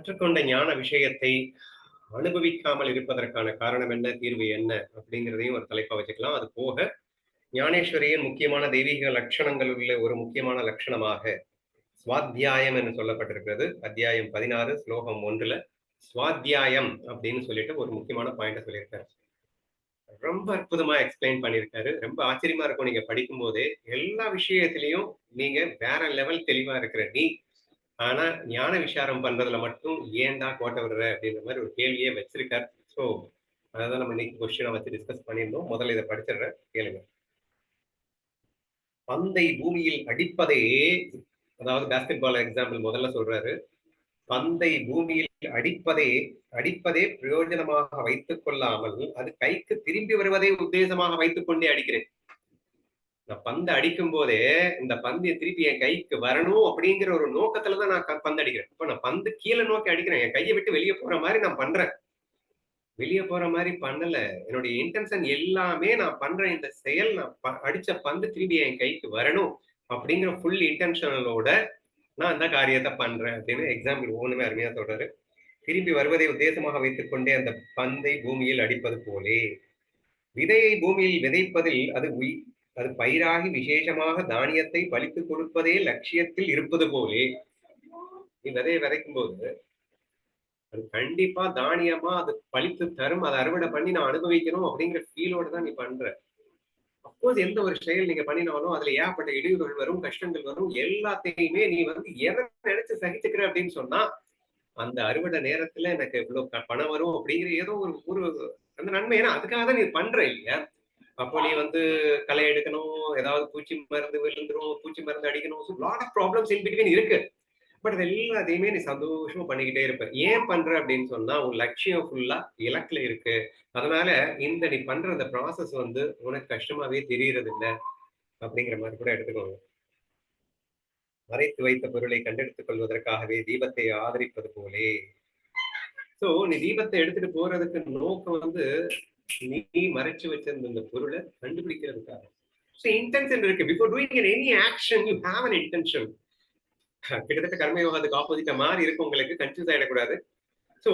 கற்றுக்கொண்ட ஞான விஷயத்தை அனுபவிக்காமல் இருப்பதற்கான காரணம் என்ன தீர்வு என்ன அப்படிங்கிறதையும் ஒரு தலைப்பா வச்சுக்கலாம். அது போக ஞானேஸ்வரியின் முக்கியமான தெய்வீக லட்சணங்கள் உள்ள ஒரு முக்கியமான லட்சணமாக சுவாத்தியாயம் என்று சொல்லப்பட்டிருக்கிறது. அத்தியாயம் பதினாறு ஸ்லோகம் ஒன்றுல சுவாத்தியாயம் அப்படின்னு சொல்லிட்டு ஒரு முக்கியமான பாயிண்ட சொல்லியிருக்காரு. ரொம்ப அற்புதமா எக்ஸ்பிளைன் பண்ணியிருக்காரு. ரொம்ப ஆச்சரியமா இருக்கும். நீங்க படிக்கும் போதே எல்லா விஷயத்திலையும் நீங்க வேற லெவல் தெளிவா இருக்கிற நீ ஆனா ஞான விசாரம் பண்றதுல மட்டும் ஏன்டா கோட்டை விடுற அப்படின்ற மாதிரி ஒரு கேள்வியே வச்சிருக்காரு. ஸோ அதான் நம்ம இன்னைக்கு கொஸ்டினை வச்சு டிஸ்கஸ் பண்ணியிருந்தோம். முதல்ல இதை படிச்சிடுறேன். கேளுங்க. பந்தை பூமியில் அடிப்பதே அதாவது பேஸ்கெட் பால் எக்ஸாம்பிள் முதல்ல சொல்றாரு. பந்தை பூமியில் அடிப்பதே அடிப்பதே பிரயோஜனமாக வைத்துக் கொள்ளாமல் அது கைக்கு திரும்பி வருவதை உத்தேசமாக வைத்துக் கொண்டே அடிக்கிறேன். இந்த பந்து அடிக்கும் போதே இந்த பந்து திருப்பி என் கைக்கு வரணும் அப்படிங்கிற ஒரு நோக்கத்துலதான் நான் பந்து அடிக்கிறேன் இப்ப நான் பந்து கீழே நோக்கி அடிக்கிறேன். என் கையை விட்டு வெளியே போற மாதிரி நான் பண்றேன். வெளியே போற மாதிரி பண்ணல. என்னுடைய இன்டென்ஷன் எல்லாமே நான் பண்ற இந்த செயல் நான் அடிச்ச பந்து திரும்பி என் கைக்கு வரணும் அப்படிங்கிற ஃபுல் இன்டென்ஷனலோட நான் அந்த காரியத்தை பண்றேன் அப்படின்னு எக்ஸாம்பிள் ஒண்ணுமே அருமையா சொல்றாரு. திரும்பி வருவதை உத்தேசமாக வைத்துக் கொண்டே அந்த பந்தை பூமியில் அடிப்பது போலே. விதையை பூமியில் விதைப்பதில் அது அது பயிராகி விசேஷமாக தானியத்தை பழித்து கொடுப்பதே லட்சியத்தில் இருப்பது போலே. நீ விதைய விதைக்கும் போது அது கண்டிப்பா தானியமா அது பழித்து தரும் அதை அறுவடை பண்ணி நான் அனுபவிக்கணும் அப்படிங்கிற ஃபீலோட தான் நீ பண்ற. அப்போது எந்த ஒரு செயல் நீங்க பண்ணினாலும் அதுல ஏகப்பட்ட இடையூறுகள் வரும் கஷ்டங்கள் வரும். எல்லாத்தையுமே நீ வந்து எதை நினைச்சு சகிச்சுக்கிற அப்படின்னு சொன்னா அந்த அறுவடை நேரத்துல எனக்கு இவ்வளவு பணம் வரும் அப்படிங்கிற ஏதோ ஒரு ஒரு அந்த நன்மை. ஏன்னா அதுக்காக தான் நீ பண்ற இல்லையா? அப்போ நீ வந்து களை எடுக்கணும் ஏதாவது பூச்சி மருந்து விழுந்துரும் பூச்சி மருந்து அடிக்கணும். Lot of problems in between இருக்கு. பட் அது எல்லாத்தையுமே நீ சந்தோஷமா பண்ணிக்கிட்டே இருப்ப. ஏன் பண்ற அப்படின்னு சொன்னா உன் லட்சியம் ஃபுல்லா இலக்குல இருக்கு. அதனால இந்த நீ பண்ற அந்த ப்ராசஸ் வந்து உனக்கு கஷ்டமாவே தெரியறது இல்லை அப்படிங்கிற மாதிரி கூட எடுத்துக்கோங்க. மறைத்து வைத்த பொருளை கண்டெடுத்துக் கொள்வதற்காகவே தீபத்தை ஆதரிப்பது போலே. சோ நீ தீபத்தை எடுத்துட்டு போறதுக்கு நோக்கம் வந்து நீ மறைச்சு வச்சிருந்த இந்த பொருளை கண்டுபிடிக்கிறதுக்காக. ஸோ இன்டென்ஷன் இருக்கு. Before doing any action you have an intention கிட்டத்தட்ட கர்மயோகத்துக்கு ஆப்போசிட்டா மாதிரி இருக்கு. உங்களுக்கு கன்ஃபியூஸ் ஆயிடக்கூடாது. ஸோ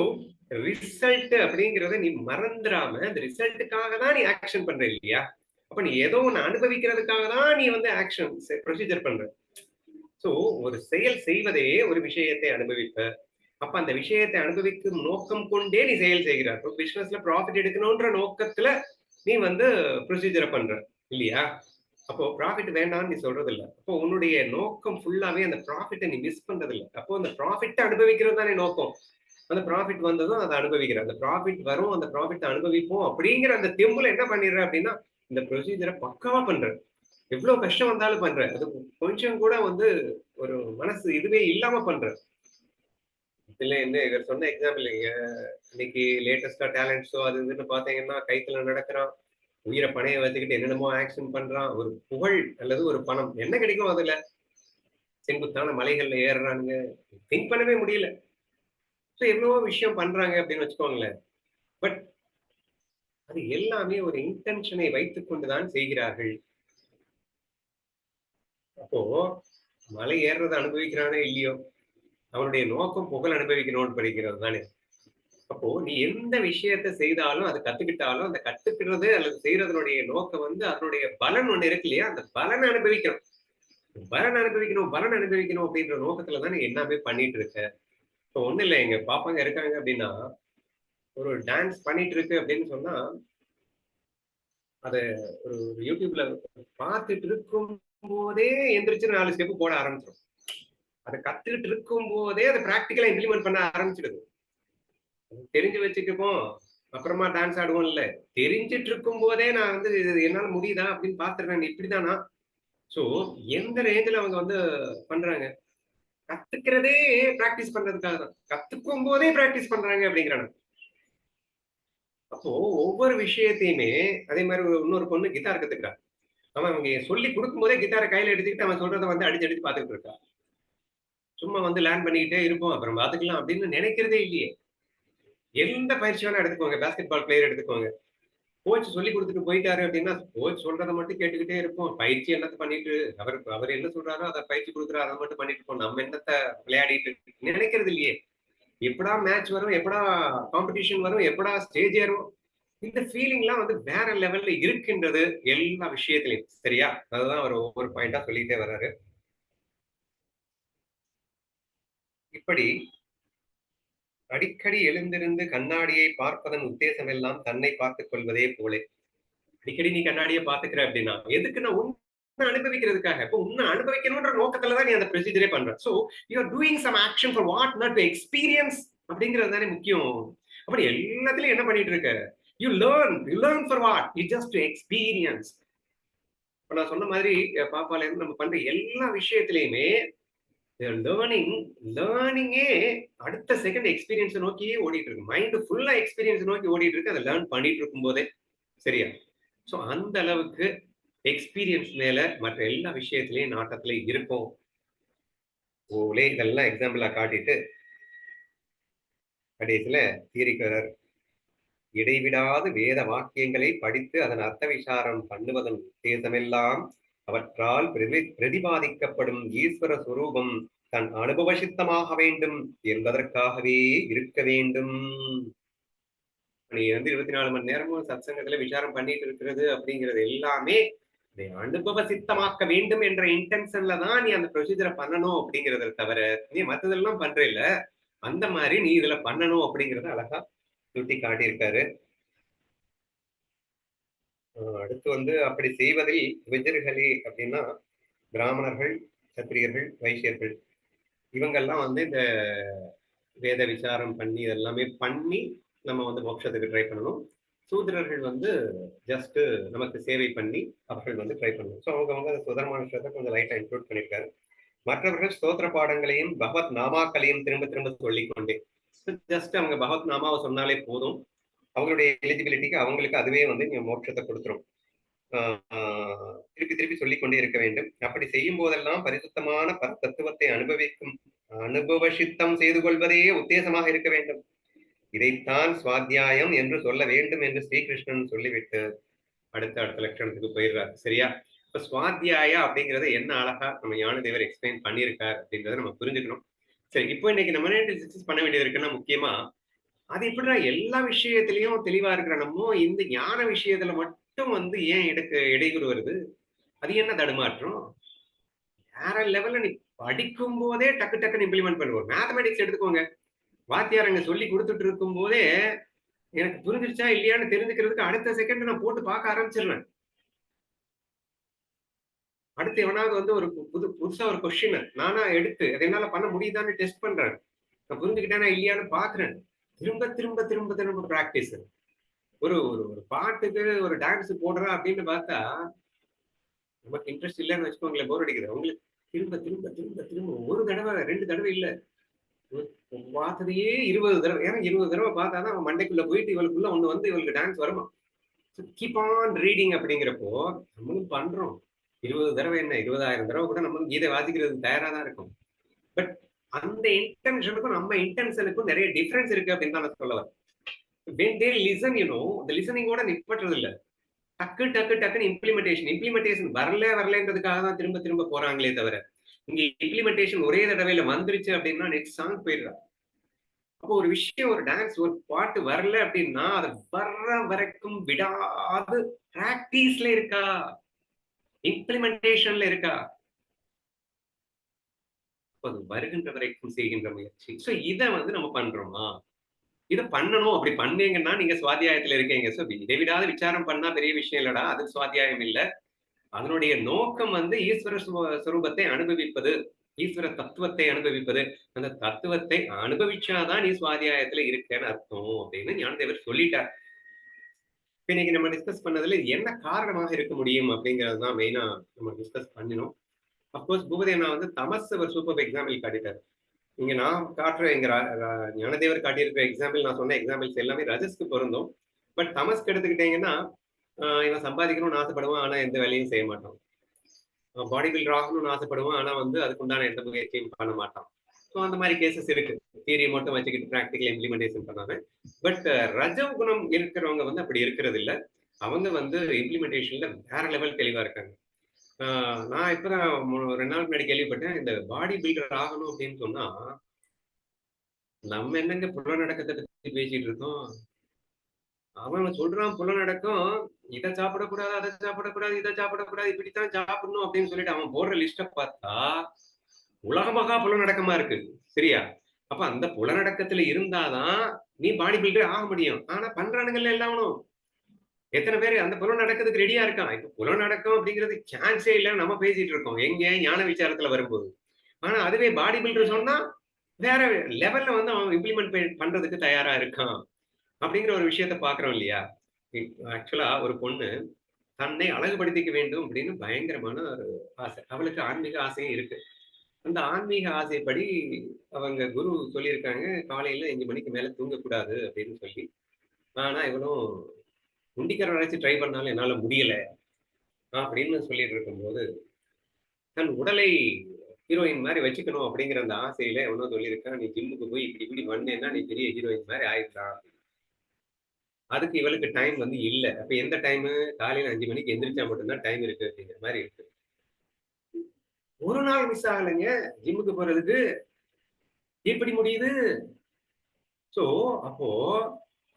ரிசல்ட் அப்படிங்கிறத நீ மறந்துடாம அந்த ரிசல்ட்டுக்காக தான் நீ ஆக்ஷன் பண்ற இல்லையா? அப்ப நீ ஏதோ ஒன்று அனுபவிக்கிறதுக்காக தான் நீ வந்து ஆக்ஷன் ப்ரொசீஜர் பண்ற. ஸோ ஒரு செயல் செய்வதே ஒரு விஷயத்தை அனுபவிப்ப. அப்ப அந்த விஷயத்தை அனுபவிக்கும் நோக்கம் கொண்டே நீ செயல் செய்கிறார் இப்போ பிசினஸ்ல ப்ராஃபிட் எடுக்கணும்ன்ற நோக்கத்துல நீ வந்து ப்ரொசீஜரை பண்ற இல்லையா? அப்போ ப்ராஃபிட் வேண்டாம்னு நீ சொல்றது இல்லை அப்போ உன்னுடைய நோக்கம் ஃபுல்லாவே அந்த ப்ராஃபிட்டை நீ மிஸ் பண்றது இல்லை அப்போ அந்த ப்ராஃபிட்டை அனுபவிக்கிறது தானே நோக்கம். அந்த ப்ராஃபிட் வந்ததும் அதை அனுபவிக்கிற அந்த ப்ராஃபிட் வரும் அந்த ப்ராஃபிட்டை அனுபவிப்போம் அப்படிங்கிற அந்த தெம்புல என்ன பண்ணிடுற அப்படின்னா இந்த ப்ரொசீஜரை பக்காவா பண்ற. எவ்வளவு கஷ்டம் வந்தாலும் பண்ற. அது கொஞ்சம் கூட வந்து ஒரு மனசு இதுவே இல்லாம பண்ற. இதுல என்ன இவர் சொன்ன எக்ஸாம்பிள் இன்னைக்கு லேட்டஸ்டா டேலண்ட்ஸோ அது இதுன்னு பாத்தீங்கன்னா கைத்துல நடக்கிறான். உயிரை பணைய வச்சுக்கிட்டு என்னென்னமோ ஆக்ஷன் பண்றான். ஒரு புகழ் அல்லது ஒரு பணம். என்ன கிடைக்கும் அதுல? செங்குத்தான மலைகள்ல ஏறுறானுங்க. திங்க் பண்ணவே முடியல. ஸோ எவ்வளவோ விஷயம் பண்றாங்க அப்படின்னு வச்சுக்கோங்களேன். பட் அது எல்லாமே ஒரு இன்டென்ஷனை வைத்துக் கொண்டுதான் செய்கிறார்கள். அப்போ மலை ஏறுறதை அனுபவிக்கிறானே இல்லையோ? அவனுடைய நோக்கம் புகழ் அனுபவிக்கணும்னு படிக்கிறது தானே அப்போ நீ எந்த விஷயத்த செய்தாலும் அதை கத்துக்கிட்டாலும் அந்த கத்துக்கிறது அல்லது செய்யறதனுடைய நோக்கம் வந்து அதனுடைய பலன் ஒண்ணு இருக்கு இல்லையா? அந்த பலனை அனுபவிக்கணும். பலன் அனுபவிக்கணும் பலன் அனுபவிக்கணும் அப்படின்ற நோக்கத்துல தானே நீ எல்லாமே பண்ணிட்டு இருக்க. இப்போ ஒண்ணு இல்லை எங்க பாப்பாங்க இருக்காங்க அப்படின்னா ஒரு டான்ஸ் பண்ணிட்டு இருக்கு அப்படின்னு சொன்னா அத ஒரு யூடியூப்ல பார்த்துட்டு இருக்கும் போதே எந்திரிச்சு நாலு ஸ்டெப் போட ஆரம்பிச்சிடும் அதை கத்துக்கிட்டு இருக்கும் போதே அதை ப்ராக்டிக்கலா இம்ப்ளிமெண்ட் பண்ண ஆரம்பிச்சிடுது. தெரிஞ்சு வச்சுக்கப்போம் அப்புறமா டான்ஸ் ஆடுவோம் இல்ல தெரிஞ்சிட்டு இருக்கும் போதே நான் வந்து என்னால முடியுதா அப்படின்னு பாத்துருக்கேன் இப்படிதானா? சோ எந்த ரேஞ்சில் அவங்க வந்து பண்றாங்க? கத்துக்கிறதே பிராக்டிஸ் பண்றதுக்காக தான். கத்துக்கும் போதே பிராக்டிஸ் பண்றாங்க அப்படிங்கிறாங்க. அப்போ ஒவ்வொரு விஷயத்தையுமே அதே மாதிரி இன்னொரு பொண்ணு கிட்டார் கத்துக்கிறா. அவன் அவங்க சொல்லி கொடுக்கும் போதே கிட்டாரை கையில எடுத்துக்கிட்டு அவன் சொல்றதை வந்து அடிச்சு அடிச்சு பாத்துக்கிட்டு இருக்கா. சும்மா வந்து லேர்ன் பண்ணிக்கிட்டே இருப்போம். அப்புறம் பார்த்துக்கலாம் அப்படின்னு நினைக்கிறதே இல்லையே. எந்த பயிற்சியான எடுத்துக்கோங்க. பேஸ்கெட் பால் பிளேயர் எடுத்துக்கோங்க. கோச் சொல்லி கொடுத்துட்டு போயிட்டாரு அப்படின்னா கோச் சொல்றதை மட்டும் கேட்டுக்கிட்டே இருப்போம். பயிற்சி என்னத்தை பண்ணிட்டு அவர் அவர் என்ன சொல்றாரோ அதை பயிற்சி கொடுக்குறாரு அதை மட்டும் பண்ணிட்டு இருப்போம். நம்ம என்னத்தை விளையாடிட்டு நினைக்கிறது இல்லையே. எப்படா மேட்ச் வரும்? எப்படா காம்படிஷன் வரும்? எப்படா ஸ்டேஜ் ஏறும்? இந்த ஃபீலிங்லாம் வந்து வேற லெவல்ல இருக்கின்றது எல்லா விஷயத்திலையும். சரியா? அதுதான் அவர் ஒவ்வொரு பாயிண்டா சொல்லிட்டே வர்றாரு. இப்படி அடிக்கடி எழுந்திருந்து கண்ணாடியை பார்ப்பதன் உத்தேசம் எல்லாம் தன்னை பார்த்துக் கொள்வதே போலே. அடிக்கடி நீ கண்ணாடியை பாத்துக்கிற அப்படின்னா எதுக்கு நான் உன்னை அனுபவிக்கிறதுக்காக? இப்போ உன்னை அனுபவிக்கணும்ன்ற நோக்கத்துலதான் நீ அந்த ப்ரொசீஜரே பண்ற. So you are doing some action for what not to experience அப்படிங்கிறது தானே முக்கியம். அப்படி எல்லாத்துலயும் என்ன பண்ணிட்டு இருக்க? You learn you learn for what you just to experience இப்போ நான் சொன்ன மாதிரி பாப்பால இருந்து நம்ம பண்ற எல்லா விஷயத்திலயுமே லேர்னிங் லேர்னிங்கே அடுத்த செகண்ட் எக்ஸ்பீரியன்ஸை நோக்கியே ஓடிட்டு இருக்கு மைண்டு ஃபுல்லாக எக்ஸ்பீரியன்ஸ் நோக்கி ஓடிட்டு இருக்கு அதை லேர்ன் பண்ணிட்டு இருக்கும் போதே சரியா? ஸோ அந்த அளவுக்கு எக்ஸ்பீரியன்ஸ் மேல மற்ற எல்லா விஷயத்திலையும் நாட்டத்திலையும் இருக்கும். ஓலே இதெல்லாம் எக்ஸாம்பிளா காட்டிட்டு கடைசியில தீரிக்கிறார் இடைவிடாது வேத வாக்கியங்களை படித்து அதன் அர்த்த விசாரம் பண்ணுவதன் உத்தேசமெல்லாம் அவற்றால் பிரதி பிரதிபாதிக்கப்படும் ஈஸ்வர சுரூபம் தன் அனுபவசித்தமாக வேண்டும் என்பதற்காகவே இருக்க வேண்டும். நீ வந்து இருபத்தி நாலு மணி நேரமும் சத்சங்கத்துல விசாரம் பண்ணிட்டு இருக்கிறது அப்படிங்கிறது எல்லாமே இதை அனுபவ சித்தமாக்க வேண்டும் என்ற இன்டென்ஷன்ல தான் நீ அந்த ப்ரொசீஜரை பண்ணணும் அப்படிங்கறத தவிர நீ மத்ததெல்லாம் பண்ற இல்ல. அந்த மாதிரி நீ இதுல பண்ணணும் அப்படிங்கறத அழகா சுட்டி காட்டியிருக்காரு அடுத்து வந்து அப்படி செய்வதில் விஜர்களே அப்படின்னா பிராமணர்கள் சத்திரியர்கள் வைசியர்கள் இவங்கெல்லாம் வந்து இந்த வேத விசாரம் பண்ணி இதெல்லாமே பண்ணி நம்ம வந்து மோட்சத்துக்கு ட்ரை பண்ணணும். சூத்திரர்கள் வந்து ஜஸ்ட் நமக்கு சேவை பண்ணி அவர்கள் வந்து ட்ரை பண்ணணும். ஸோ அவங்க வந்து சுதர்மான விஷயத்தை கொஞ்சம் லைட்டாக இன்க்ளூட் பண்ணியிருக்காரு. மற்றவர்கள் ஸ்தோத்திர பாடங்களையும் பகவத் நாமாக்களையும் திரும்ப திரும்ப சொல்லிக்கொண்டே. ஜஸ்ட் அவங்க பகவத் நாமாவை சொன்னாலே போதும். அவங்களுடைய எலிஜிபிலிட்டிக்கு அவங்களுக்கு அதுவே வந்து நீங்க மோட்சத்தை கொடுத்துரும். திருப்பி திருப்பி சொல்லிக்கொண்டே இருக்க வேண்டும். அப்படி செய்யும் போதெல்லாம் பரிசுத்தமான பர தத்துவத்தை அனுபவிக்கும் அனுபவசித்தம் செய்து கொள்வதே உத்தேசமாக இருக்க வேண்டும். இதைத்தான் சுவாத்தியாயம் என்று சொல்ல வேண்டும் என்று ஸ்ரீகிருஷ்ணன் சொல்லிவிட்டு அடுத்த அடுத்த லட்சணத்துக்கு போயிடுறாரு. சரியா? இப்ப சுவாத்தியாயா அப்படிங்கறத என்ன அழகா நம்ம ஞானதேவர் எக்ஸ்பிளைன் பண்ணியிருக்கார் அப்படின்றத நம்ம புரிஞ்சுக்கணும். சரி இப்போ இன்னைக்கு நம்ம டிஸ்கஸ் பண்ண வேண்டியது இருக்குன்னா முக்கியமா அது எப்படின்னா எல்லா விஷயத்திலயும் தெளிவா இருக்கிற நம்ம இந்த ஞான விஷயத்துல மட்டும் வந்து ஏன் எடுக்க இடையூறு வருது? அது என்ன தடுமாற்றம்? வேற லெவல்ல நீ படிக்கும் போதே டக்கு டக்குன்னு இம்ப்ளிமெண்ட் பண்ணுவோம் மேத்தமெட்டிக்ஸ் எடுத்துக்கோங்க. வாத்தியார் அங்க சொல்லி கொடுத்துட்டு இருக்கும் போதே எனக்கு புரிஞ்சிருச்சா இல்லையான்னு தெரிஞ்சுக்கிறதுக்கு அடுத்த செகண்ட் நான் போட்டு பார்க்க ஆரம்பிச்சிருவேன். அடுத்து எவனாவது வந்து ஒரு புது புதுசா ஒரு கொஸ்டின் நானா எடுத்து அதை என்னால பண்ண முடியுதான்னு டெஸ்ட் பண்றேன். நான் புரிஞ்சுக்கிட்டேனா இல்லையான்னு பாக்குறேன் திரும்ப திரும்ப திரும்ப திரும்ப ப்ராக்டிஸ் ஒரு ஒரு ஒரு பாட்டுக்கு ஒரு டான்ஸ் போடுறா அப்படின்னு பார்த்தா நமக்கு இன்ட்ரெஸ்ட் இல்லைன்னு வச்சுக்கோங்களேன் போர் அடிக்குது. உங்களுக்கு திரும்ப திரும்ப திரும்ப திரும்ப ஒரு தடவை ரெண்டு தடவை இல்லை. பார்த்ததையே இருபது தடவை ஏன்னா இருபது தடவை பார்த்தாதான் அவன் மண்டைக்குள்ள போயிட்டு இவளுக்குள்ள ஒன்று வந்து இவளுக்கு டான்ஸ் வருமா? கீப் ஆன் ரீடிங் அப்படிங்கிறப்போ நம்மளும் பண்றோம். இருபது தடவை என்ன இருபதாயிரம் தடவை கூட நம்மளும் கீதை வாசிக்கிறது தயாராக தான் இருக்கும். பட் அந்த இன்டென்ஷனுக்கும் நம்ம இன்டென்ஷனுக்கும் நிறைய டிஃபரன்ஸ் இருக்கு அப்படின்னு தான் நான் சொல்ல வரேன். வென் தே லிசன் யூனோ இந்த லிசனிங்கோட நிப்பட்டுறது இல்லை டக்கு டக்கு டக்குன்னு இம்ப்ளிமெண்டேஷன் இம்ப்ளிமெண்டேஷன் வரல வரலன்றதுக்காக தான் திரும்ப திரும்ப போறாங்களே தவிர இங்க இம்ப்ளிமெண்டேஷன் ஒரே தடவையில வந்துருச்சு அப்படின்னா நெக்ஸ்ட் சாங் போயிடுறா. அப்போ ஒரு விஷயம் ஒரு டான்ஸ் ஒரு பாட்டு வரல அப்படின்னா அது வர்ற வரைக்கும் விடாது. பிராக்டிஸ்ல இருக்கா? இம்ப்ளிமெண்டேஷன்ல இருக்கா? அது வருகின்ற வரைக்கும் செய்கின்ற முயற்சி. சோ இதை வந்து நம்ம பண்றோமா? இதை பண்ணணும் அப்படி பண்ணீங்கன்னா நீங்க சுவாத்தியாயத்துல இருக்கீங்க. ஸோ இதை விடாத விசாரம் பண்ணா பெரிய விஷயம் இல்லடா அது சுவாத்தியாயம் இல்ல. அதனுடைய நோக்கம் வந்து ஈஸ்வர சுரூபத்தை அனுபவிப்பது ஈஸ்வர தத்துவத்தை அனுபவிப்பது. அந்த தத்துவத்தை அனுபவிச்சாதான் நீ சுவாத்தியாயத்துல இருக்கேன்னு அர்த்தம் அப்படின்னு ஞானதேவர் சொல்லிட்டார். இன்னைக்கு நம்ம டிஸ்கஸ் பண்ணதுல என்ன காரணமாக இருக்க முடியும் அப்படிங்கிறது தான் மெயினா நம்ம டிஸ்கஸ் பண்ணினோம். அப்கோர்ஸ் பூபதேனா வந்து தமஸ் ஒரு சூப்பர் எக்ஸாம்பிள் காட்டிட்டார். இங்க நான் காட்டுற எங்க ஞானதேவர் காட்டியிருக்கிற எக்ஸாம்பிள் நான் சொன்ன எக்ஸாம்பிள்ஸ் எல்லாமே ரஜஸ்க்கு பொருந்தும். பட் தமஸ்க்கு எடுத்துக்கிட்டீங்கன்னா இவன் சம்பாதிக்கணும்னு ஆசைப்படுவான் ஆனா எந்த வேலையும் செய்ய மாட்டான். பாடி பில்டர் ஆகணும்னு ஆசைப்படுவான் ஆனா வந்து அதுக்குண்டான எந்த முயற்சியும் பண்ண மாட்டான். ஸோ அந்த மாதிரி கேசஸ் இருக்கு. தியரியை மட்டும் வச்சுக்கிட்டு ப்ராக்டிக்கல் இம்ப்ளிமெண்டேஷன் பண்ணாங்க பட் ரஜவ் குணம் இருக்கிறவங்க வந்து அப்படி இருக்கிறது இல்லை அவங்க வந்து இம்ப்ளிமெண்டேஷன்ல வேற லெவல் தெளிவா இருக்காங்க. நான் இப்பதான் ரெண்டு நாள் முன்னாடி கேள்விப்பட்டேன் இந்த பாடி பில்டர் ஆகணும் அப்படின்னு சொன்னா நம்ம என்னங்க புலநடக்கத்தை பத்தி பேசிட்டு இருக்கோம்? அவன் சொல்றான் புலநடக்கம் இதை சாப்பிடக்கூடாது அதை சாப்பிடக்கூடாது இதை சாப்பிடக்கூடாது இப்படித்தான் சாப்பிடணும் அப்படின்னு சொல்லிட்டு அவன் போடுற லிஸ்ட பார்த்தா உலகமகா புலநடக்கமா இருக்கு சரியா? அப்ப அந்த புலநடக்கத்துல இருந்தாதான் நீ பாடி பில்டர் ஆக முடியும். ஆனா பண்றானுங்கல்ல எல்லாவனும். எத்தனை பேர் அந்த புலனடக்கத்துக்கு ரெடியா இருக்கான் இப்ப புலனடக்கம் அப்படிங்கிறது சான்ஸே இல்லைன்னு நம்ம பேசிட்டு இருக்கோம். எங்க? ஞான விசாரத்துல வரும்போது. ஆனா அதுவே பாடி பில்டர் சொன்னா வேற லெவல்ல வந்து அவன் இம்ப்ளிமெண்ட் பண்றதுக்கு தயாரா இருக்கான். அப்படிங்கிற ஒரு விஷயத்த பாக்குறோம் இல்லையா? ஆக்சுவலா ஒரு பொண்ணு தன்னை அழகுபடுத்திக்க வேண்டும் அப்படின்னு பயங்கரமான ஒரு ஆசை. அவளுக்கு ஆன்மீக ஆசையும் இருக்கு. அந்த ஆன்மீக ஆசைப்படி அவங்க குரு சொல்லியிருக்காங்க காலையில அஞ்சு மணிக்கு மேல தூங்கக்கூடாது அப்படின்னு சொல்லி. ஆனா இவனும் முண்டிக்கிற வரைச்சு ட்ரை பண்ணாலும் என்னால் முடியலை. அப்படின்னு சொல்லிட்டு இருக்கும்போது தன் உடலை ஹீரோயின் மாதிரி வச்சுக்கணும் அப்படிங்கிற அந்த ஆசையில எவனோ சொல்லியிருக்கான் நீ ஜிம்முக்கு போய் இப்படி இப்படி வந்தேன்னா நீ பெரிய ஹீரோயின் மாதிரி ஆயிடலாம் அதுக்கு இவளுக்கு டைம் வந்து இல்லை. அப்ப எந்த டைம் காலையில அஞ்சு மணிக்கு எந்திரிச்சா மட்டும்தான் டைம் இருக்கு அப்படிங்கிற மாதிரி இருக்கு. ஒரு நாள் மிஸ் ஆகலைங்க. ஜிம்முக்கு போறதுக்கு எப்படி முடியுது? ஸோ அப்போ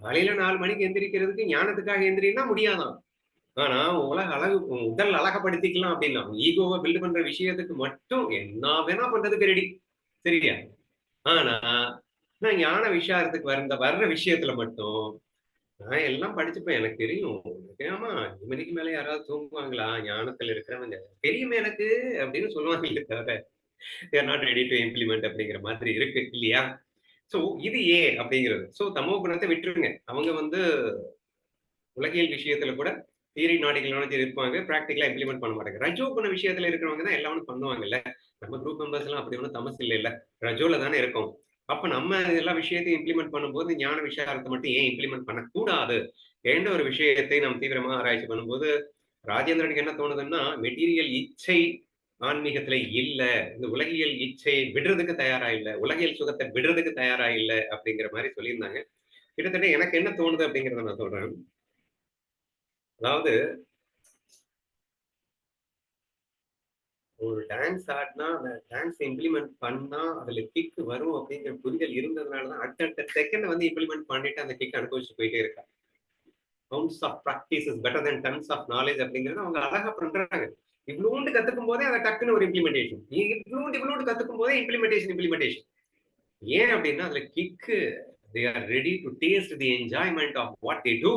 காலையில நாலு மணிக்கு எந்திரிக்கிறதுக்கு ஞானத்துக்காக எந்திரினா முடியாதான். ஆனா உலக அழகு உடல் அழகப்படுத்திக்கலாம் அப்படின்னா ஈகோவை பில்ட் பண்ற விஷயத்துக்கு மட்டும் என்ன வேணா பண்றதுக்கு ரெடி சரியா? ஆனா நான் ஞான விஷயத்துக்கு வந்த வர்ற விஷயத்துல மட்டும் நான் எல்லாம் படிச்சுப்பேன். எனக்கு தெரியும். ஆமா அஞ்சு மணிக்கு மேல யாராவது தூங்குவாங்களா? ஞானத்துல இருக்கிறவங்க. தெரியுமே எனக்கு அப்படின்னு சொல்லுவாங்க தவிர they're not ready to implement அப்படிங்கிற மாதிரி இருக்கு இல்லையா? சோ இது ஏ அப்படிங்கிறது. சோ தமோ குணத்தை விட்டுருங்க. அவங்க வந்து உலகியல் விஷயத்துல கூட தியரி நாடிகளோட இருப்பாங்க. ப்ராக்டிக்கலா இம்ப்ளிமெண்ட் பண்ண மாட்டாங்க. ரஜோ குண விஷயத்துல இருக்கிறவங்க தான் எல்லாமே பண்ணுவாங்கல்ல. நம்ம குரூப் மெம்பர்ஸ் எல்லாம் அப்படி ஒன்றும் தமசு இல்லை இல்ல. ரஜோல தானே இருக்கும். அப்ப நம்ம எல்லா விஷயத்தையும் இம்ப்ளிமெண்ட் பண்ணும்போது ஞான விஷயத்தை மட்டும் ஏன் இம்ப்ளிமெண்ட் பண்ணக்கூடாது? என்ற ஒரு விஷயத்தை நம்ம தீவிரமா ஆராய்ச்சி பண்ணும்போது ராஜேந்திரனுக்கு என்ன தோணுதுன்னா மெட்டீரியல் இச்சை ஆன்மீகத்துல இல்ல. இந்த உலகியல் இச்சை விடுறதுக்கு தயாரா இல்ல. உலகியல் சுகத்தை விடுறதுக்கு தயாரா இல்ல அப்படிங்கிற மாதிரி சொல்லியிருந்தாங்க. கிட்டத்தட்ட எனக்கு என்ன தோணுது அப்படிங்கிறத நான் சொல்றேன். அதாவது ஒரு டான்ஸ் ஆடினா அந்த டான்ஸ் இம்ப்ளிமெண்ட் பண்ணா அதுல கிக் வரும் அப்படிங்கிற புரிதல் இருந்ததுனாலதான் அடுத்தடுத்த செகண்ட் வந்து இம்ப்ளிமெண்ட் பண்ணிட்டு அந்த கிக் அனுபவிச்சு போயிட்டே இருக்காங்க ounce of practice is better than tons of knowledge அப்படிங்கிறது அவங்க அழகா பண்றாங்க. இவ்வளோண்டு கத்துக்கும் போதே அதை டக்குன்னு ஒரு இம்ப்ளிமெண்டேஷன் இவ்வளோண்டு இவ்வளோண்டு கத்துக்கும் போதே இம்ப்ளிமெண்டேஷன் இம்ப்ளிமெண்டேஷன் ஏன் அப்படின்னா அதுல kick they are ready to taste the enjoyment of what they do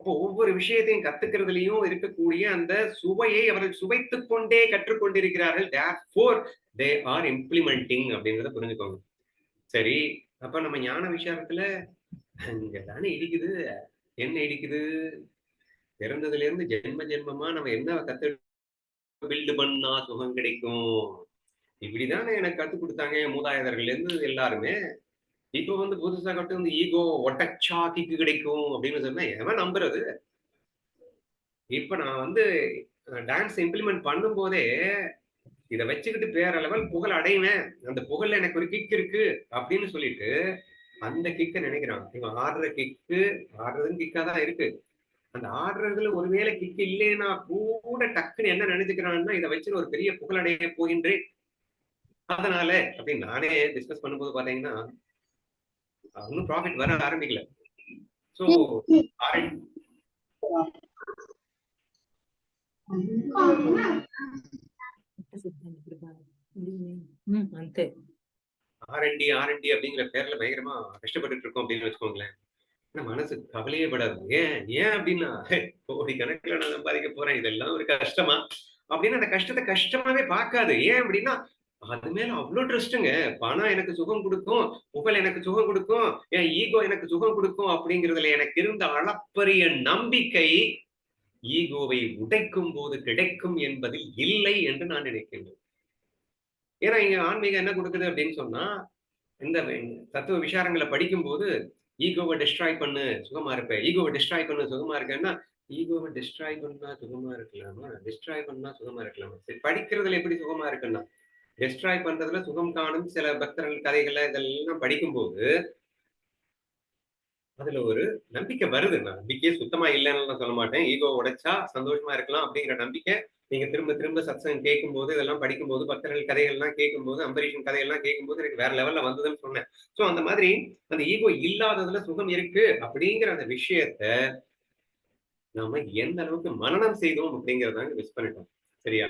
அப்போ ஒவ்வொரு விஷயத்தையும் கத்துக்கிறதுலையும் இருக்கக்கூடிய அந்த சுவையை அவர்கள் சுவைத்துக் கொண்டே கற்றுக்கொண்டிருக்கிறார்கள். தேர் தே ஆர் இம்ப்ளிமெண்டிங் அப்படின்றத புரிஞ்சுக்கோங்க. சரி அப்ப நம்ம ஞான விஷயத்துல அங்க தானே இடிக்குது என்ன இடிக்குது? பிறந்ததுல இருந்து ஜென்ம ஜென்மமா நம்ம என்ன கத்து பில்டு பண்ணா சுகம் கிடைக்கும். இப்படிதானே எனக்கு கத்து கொடுத்தாங்க மூதாயதர்கள் இருந்து எல்லாருமே. இப்ப வந்து புதுசா கட்டு வந்து ஈகோ ஒட்டச்சா கிக்கு கிடைக்கும் அப்படின்னு சொன்னா எவன் நம்புறது? இப்ப நான் வந்து டான்ஸ் இம்ப்ளிமெண்ட் பண்ணும் போதே இதை வச்சுக்கிட்டு பேரளவில் லெவல் புகழ் அடைவேன். அந்த புகழ்ல எனக்கு ஒரு கிக் இருக்கு அப்படின்னு சொல்லிட்டு அந்த கிக்க நினைக்கிறான். இவன் ஆடுற கிக்கு ஆடுறதுன்னு கிக்கா தான் இருக்கு. அந்த ஆடுறதுல ஒருவேளை கிக் இல்லைன்னா கூட டக்குன்னு என்ன நினைச்சுக்கிறான்னா இதை வச்சு ஒரு பெரிய புகழ் அடைய போகின்றேன். அதனால அப்படின்னு நானே டிஸ்கஸ் பண்ணும்போது பாத்தீங்கன்னா இன்னும் ப்ராஃபிட் வர ஆரம்பிக்கல. అంతే ஆர்என்டி ஆர்என்டி அப்படிங்கிற பேர்ல பயங்கரமா கஷ்டப்பட்டுட்டு இருக்கோம் அப்படின்னு வச்சுக்கோங்களேன். மனசு கவலையே படாது ஏன் ஏன் அப்படின்னா கோடி கணக்குல நான் சம்பாதிக்க போறேன் இதெல்லாம் ஒரு கஷ்டமா? அப்படின்னு அந்த கஷ்டத்தை கஷ்டமாவே பார்க்காது. ஏன் அப்படின்னா அது மேல அவ்வளவு ட்ரஸ்ட்டுங்க பணம் எனக்கு சுகம் கொடுக்கும் புகழ் எனக்கு சுகம் கொடுக்கும் என் ஈகோ எனக்கு சுகம் கொடுக்கும் அப்படிங்கிறதுல எனக்கு இருந்த அளப்பரிய நம்பிக்கை ஈகோவை உடைக்கும் போது கிடைக்கும் என்பதில் இல்லை என்று நான் நினைக்கின்றேன். ஏன்னா இங்க ஆன்மீகம் என்ன கொடுக்குது அப்படின்னு சொன்னா இந்த தத்துவ விசாரங்களை படிக்கும்போது ஈகோவை டிஸ்ட்ராய் பண்ணு சுகமா இருப்பேன் ஈகோவை டிஸ்ட்ராய் பண்ணு சுகமா இருக்கேன்னா ஈகோவை டிஸ்ட்ராய் பண்ணா சுகமா இருக்கலாமா? டிஸ்ட்ராய் பண்ணா சுகமா இருக்கலாமா? சரி படிக்கிறதுல எப்படி சுகமா இருக்குன்னா டிஸ்ட்ராய் பண்றதுல சுகம் காணும் சில பக்தர்கள் கதைகளை இதெல்லாம் படிக்கும்போது அதுல ஒரு நம்பிக்கை வருது. நான் நம்பிக்கையே சுத்தமா இல்லைன்னு நான் சொல்ல மாட்டேன். ஈகோ உடைச்சா சந்தோஷமா இருக்கலாம் அப்படிங்கிற நம்பிக்கை. நீங்க திரும்ப திரும்ப சத்சங்கம் கேட்கும்போது இதெல்லாம் படிக்கும்போது பக்தர்கள் கதைகள்லாம் கேட்கும்போது அம்பரீஷன் கதையெல்லாம் கேட்கும்போது எனக்கு வேற லெவல்ல வந்ததுன்னு சொன்னேன். சோ அந்த மாதிரி அந்த ஈகோ இல்லாததுல சுகம் இருக்கு அப்படிங்கிற அந்த விஷயத்த நாம எந்த அளவுக்கு மனநம் செய்தோம் அப்படிங்கறதாங்க மிஸ் பண்ணிட்டோம். சரியா?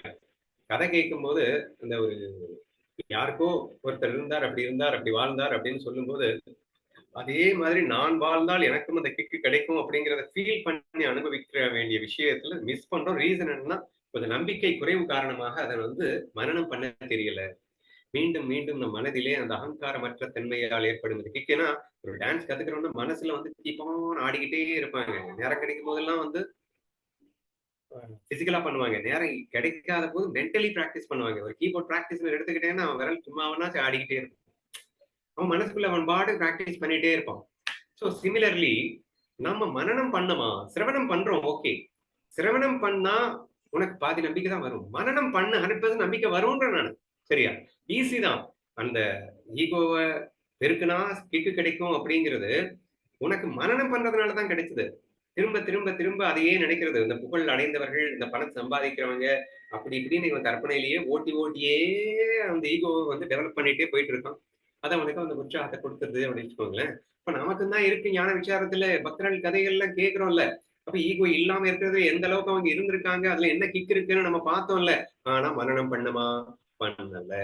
கதை கேட்கும்போது அந்த ஒரு யாருக்கோ ஒருத்தர் இருந்தார் அப்படி இருந்தார் அப்படி வாழ்ந்தார் அப்படின்னு சொல்லும்போது அதே மாதிரி நான் வாழ்ந்தால் எனக்கும் அந்த கிக்கு கிடைக்கும் அப்படிங்கிறத ஃபீல் பண்ணி அனுபவிக்க வேண்டிய விஷயத்துல மிஸ் பண்றோம். ரீசன் என்னன்னா கொஞ்சம் நம்பிக்கை குறைவு காரணமாக அதை வந்து மரணம் பண்ண தெரியல. மீண்டும் மீண்டும் நம் மனதிலே அந்த அகங்காரமற்ற தன்மையால் ஏற்படும் இந்த கிக்குனா ஒரு டான்ஸ் கத்துக்கிறோம்னா மனசுல வந்து தீபான் ஆடிக்கிட்டே இருப்பாங்க. நேரம் கிடைக்கும் போதெல்லாம் வந்து பிசிக்கலா பண்ணுவாங்க. நேரம் கிடைக்காத போது மென்டலி பிராக்டிஸ் பண்ணுவாங்க. ஒரு கீபோர்ட் பிராக்டிஸ் எடுத்துக்கிட்டேன்னா அவன் விரல் சும்மாவனா ஆடிக்கிட்டே இருக்கும் அவன் மனசுக்குள்ள அவன் பாடு ப்ராக்டிஸ் பண்ணிட்டே இருப்பான். ஸோ சிமிலர்லி நம்ம மனநம் பண்ணமா? சிரவணம் பண்றோம் ஓகே சிரவணம் பண்ணா உனக்கு பாதி நம்பிக்கை தான் வரும். மனநம் பண்ண ஹண்ட்ரட் பர்சன்ட் நம்பிக்கை வரும்ன்ற நான். சரியா? ஈஸி தான். அந்த ஈகோவை பெருக்குனா கிக்கு கிடைக்கும் அப்படிங்கிறது உனக்கு மனநம் பண்றதுனால தான் கிடைச்சது. திரும்ப திரும்ப திரும்ப அதையே நினைக்கிறது. இந்த புகழ் அடைந்தவர்கள் இந்த பணம் சம்பாதிக்கிறவங்க அப்படி இப்படின்னு இவன் கற்பனையிலேயே ஓட்டி ஓட்டியே அந்த ஈகோவை வந்து டெவலப் பண்ணிட்டே போயிட்டு இருக்கான். அது அவனுக்கு அந்த உற்சாகத்தை கொடுத்துருது அப்படின்னு வச்சுக்கோங்களேன். இப்ப நமக்கு தான் இருக்கு ஞான விசாரத்துல பக்தர்கள் கதைகள்லாம் கேட்கிறோம்ல. அப்ப ஈகோ இல்லாம இருக்கிறது எந்த அளவுக்கு அவங்க இருந்திருக்காங்க அதுல என்ன கிக் இருக்குன்னு நம்ம பார்த்தோம்ல. ஆனா மரணம் பண்ணுமா? பண்ணல.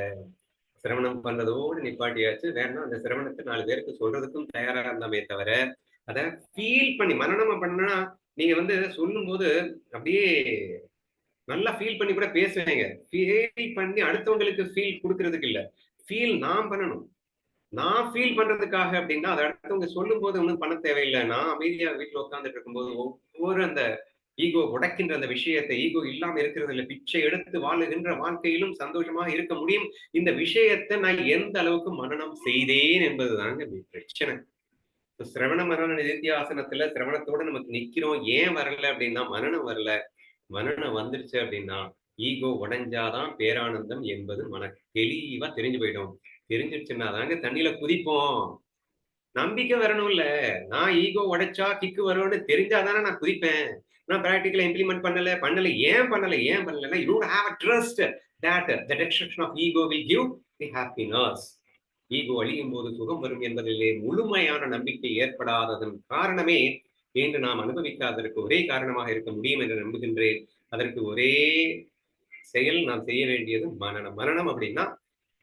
சிரவணம் பண்ணதோடு நிப்பாட்டியாச்சு. வேணா அந்த சிரவணத்தை நாலு பேருக்கு சொல்றதுக்கும் தயாரா இருந்தாமே தவிர அத ஃபீல் பண்ணி மரணம் பண்ணனா நீங்க வந்து சொல்லும் போது அப்படியே நல்லா ஃபீல் பண்ணி கூட பேசுவீங்க ஃபீல் பண்ணி அடுத்தவங்களுக்கு ஃபீல் கொடுக்கறதுக்கு இல்ல. ஃபீல் நான் பண்ணணும். நான் ஃபீல் பண்றதுக்காக அப்படின்னா அதை அடுத்தவங்க சொல்லும் போது ஒன்றும் பண்ண தேவையில்லை. நான் அமைதியா வீட்டுல உட்காந்துட்டு இருக்கும்போது ஒவ்வொரு அந்த ஈகோ உடைக்கின்ற அந்த விஷயத்தை ஈகோ இல்லாம இருக்கிறதுல பிச்சை எடுத்து வாழுகின்ற வாழ்க்கையிலும் சந்தோஷமா இருக்க முடியும். இந்த விஷயத்தை நான் எந்த அளவுக்கு மனநம் செய்தேன் என்பதுதாங்க பிரச்சனை. சிரவண மரண நிதித்தியாசனத்துல சிரவணத்தோட நமக்கு நிக்கிறோம். ஏன் வரல அப்படின்னா மரணம் வரல. மரணம் வந்துருச்சு அப்படின்னா ஈகோ உடைஞ்சாதான் பேரானந்தம் என்பது மன தெளிவா தெரிஞ்சு போயிடும். தெரிஞ்சிருச்சுன்னா தாங்க தண்ணியில குதிப்போம். நம்பிக்கை வரணும் இல்ல நான் ஈகோ உடைச்சா கிக்கு வரும்னு தெரிஞ்சாதானே நான் குதிப்பேன். நான் பிராக்டிக்கலா இம்ப்ளிமெண்ட் பண்ணல பண்ணல ஏன் பண்ணல ஏன் பண்ணல you don't have a trust that the destruction of ego will give the happiness ego அழியும் போது சுகம் வரும் என்பதிலே முழுமையான நம்பிக்கை ஏற்படாததன் காரணமே என்று நாம் அனுபவிக்காததற்கு ஒரே காரணமாக இருக்க முடியும் என்று நம்புகின்றேன். அதற்கு ஒரே செயல் நாம் செய்ய வேண்டியது மரணம். மரணம் அப்படின்னா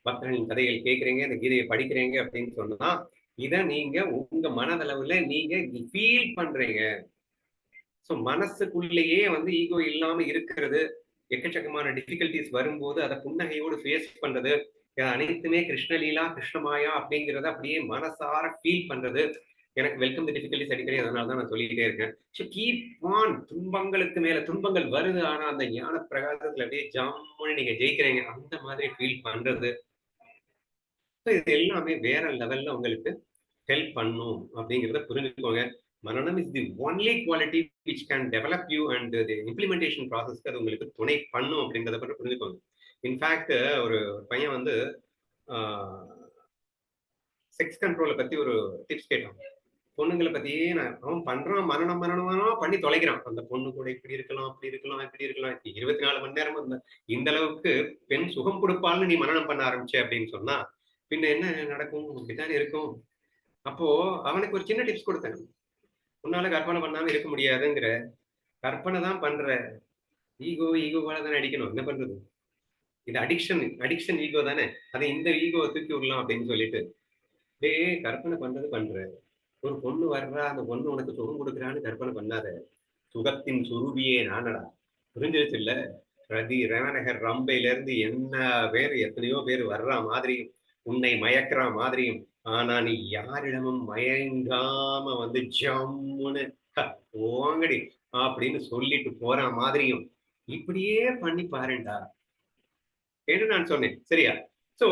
பக்தர்களின் கதைகள் கேட்குறீங்க இந்த கீதையை படிக்கிறீங்க அப்படின்னு சொன்னா இதை நீங்க உங்க மனதளவுல நீங்க ஃபீல் பண்றீங்க. ஸோ மனசுக்குள்ளேயே வந்து ஈகோ இல்லாம இருக்கிறது எக்கச்சக்கமான டிஃபிகல்டிஸ் வரும்போது அதை புன்னகையோடு ஃபேஸ் பண்றது அனைத்துமே கிருஷ்ணலீலா கிருஷ்ணமாயா அப்படிங்கிறத அப்படியே மனசார ஃபீல் பண்றது. எனக்கு வெல்கம் தி டிஃபிகல்டிஸ் அடிக்கடி அதனால தான் நான் சொல்லிக்கிட்டே இருக்கேன். ஸோ கீப் ஆன் துன்பங்களுக்கு மேல துன்பங்கள் வருது ஆனா அந்த ஞான பிரகாசத்துல அப்படியே ஜாமுன்னு நீங்க ஜெயிக்கிறீங்க. அந்த மாதிரி ஃபீல் பண்றது. இது எல்லாமே வேற லெவல்ல உங்களுக்கு ஹெல்ப் பண்ணும் அப்படிங்கிறத புரிஞ்சுக்கோங்க. மரணம் is the only quality which can develop you and the implementation ப்ராசஸ்க்கு அது உங்களுக்கு துணை பண்ணும் அப்படிங்கிறத பற்றி புரிஞ்சுக்கோங்க. இன்ஃபேக்ட் ஒரு பையன் வந்து செக்ஸ் கண்ட்ரோலை பத்தி ஒரு டிப்ஸ் கேட்டான். பொண்ணுங்களை பத்தியே நான் அவன் பண்றான் மரணம் மரணமா பண்ணி தொலைக்கிறான். அந்த பொண்ணு கூட இப்படி இருக்கலாம் அப்படி இருக்கலாம் இப்படி இருக்கலாம். இருபத்தி நாலு மணி நேரம் இந்த இந்த அளவுக்கு பெண் சுகம் கொடுப்பாள்னு நீ மரணம் பண்ண ஆரம்பிச்ச அப்படின்னு சொன்னா பின்ன என்ன நடக்கும்? அப்படித்தான் இருக்கும். அப்போ அவனுக்கு ஒரு சின்ன டிப்ஸ் கொடுத்தேன். உன்னால கற்பனை பண்ணாம இருக்க முடியாதுங்கிற. கற்பனை தான் பண்ற. ஈகோ ஈகோவால தானே அடிக்கணும். என்ன பண்றது? இது அடிக்ஷன் அடிக்ஷன் ஈகோ தானே. அதை இந்த ஈகோவை தூக்கி விடலாம் அப்படின்னு சொல்லிட்டு. டே கற்பனை பண்றது பண்ற. ஒரு பொண்ணு வர்றா அந்த பொண்ணு உனக்கு சுகம் கொடுக்குறான்னு கற்பனை பண்ணாத. சுகத்தின் சுருபியே நானடா. புரிஞ்சிருச்சு இல்ல ரதி ரவநகர் ரம்பையில இருந்து என்ன பேர் எத்தனையோ பேர் வர்ற மாதிரி உன்னை மயக்கிற மாதிரியும் ஆனா நீ யாரிடமும் மயங்காம வந்து ஜம்முன்னு ஓங்கடி அப்படின்னு சொல்லிட்டு போற மாதிரியும் இப்படியே பண்ணி பாருண்டா என்று நான் சொன்னேன். சரியா? சோ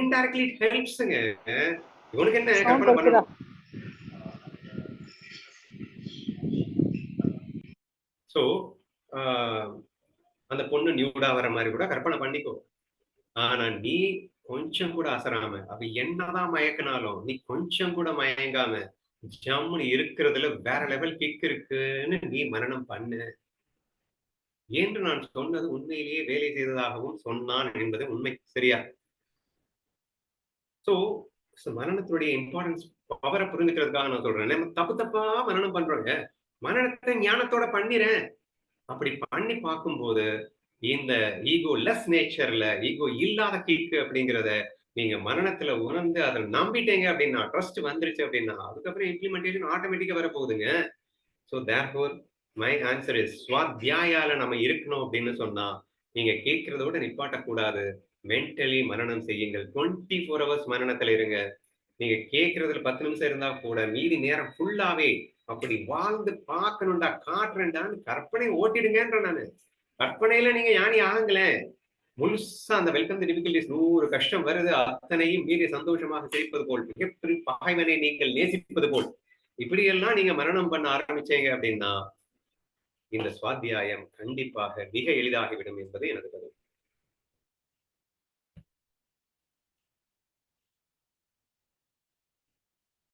இன்டைரக்ட்லி இட் ஹெல்ப்ஸ்ங்க இவனுக்கு என்ன கற்பனை பண்ணணும்? ஸோ அந்த பொண்ணு நியூடா வர மாதிரி கூட கற்பனை பண்ணிக்கோ. ஆனா நீ கொஞ்சம் கூட அசராம அவ என்னதான் மயக்கினாலும் நீ கொஞ்சம் கூட மயங்காம ஜம்முன்னு இருக்கிறதுல வேற லெவல் கிக் இருக்குன்னு நீ மரணம் பண்ணு. என்று நான் சொன்னது உண்மையிலேயே வேலை செய்ததாகவும் சொன்னான் என்பது உண்மை சரியா? சோ மரணத்தினுடைய இம்பார்ட்டன்ஸ் பவரை புரிஞ்சுக்கிறதுக்காக நான் சொல்றேன். நம்ம தப்பு தப்பா மரணம் பண்றோங்க. மரணத்தை ஞானத்தோட பண்ணிறேன். அப்படி பண்ணி பார்க்கும்போது இந்த ஈகோ லெஸ் நேச்சர்ல ஈகோ இல்லாத கீழ்க்கு அப்படிங்கிறத நீங்க மரணத்துல உணர்ந்து அதை நம்பிட்டீங்க அப்படின்னா ட்ரஸ்ட் வந்துருச்சு அப்படின்னா அதுக்கப்புறம் இம்ப்ளிமெண்டேஷன் ஆட்டோமேட்டிக்கா வர போகுதுங்க so therefore my answer is ஸ்வாத்தியாயால நம்ம இருக்கணும் அப்படின்னு சொன்னா நீங்க கேட்கறத விட நிப்பாட்டக்கூடாது. மென்டலி மரணம் செய்யுங்கள். டுவெண்ட்டி ஃபோர் ஹவர்ஸ் மரணத்துல இருங்க. நீங்க கேட்கறதுல பத்து நிமிஷம் இருந்தா கூட மீதி நேரம் ஃபுல்லாவே அப்படி வாழ்ந்து பார்க்கணும்டா காட்டுறேன்டான்னு கற்பனை ஓட்டிடுங்கன்ற நானு. கற்பனையில நீங்க யானி ஆகுங்களேன் முழுசா அந்த வெல்கம் தி டிஃபிகல்டிஸ் நூறு கஷ்டம் வருது. அத்தனையும் மீறி சந்தோஷமாக சிரிப்பது போல் மிகப்பெரிய பகைவனை நீங்கள் நேசிப்பது போல். இப்படி எல்லாம் நீங்க மரணம் பண்ண ஆரம்பிச்சீங்க அப்படின்னா இந்த சுவாத்தியாயம் கண்டிப்பாக மிக எளிதாகிவிடும் என்பது எனது கருத்து.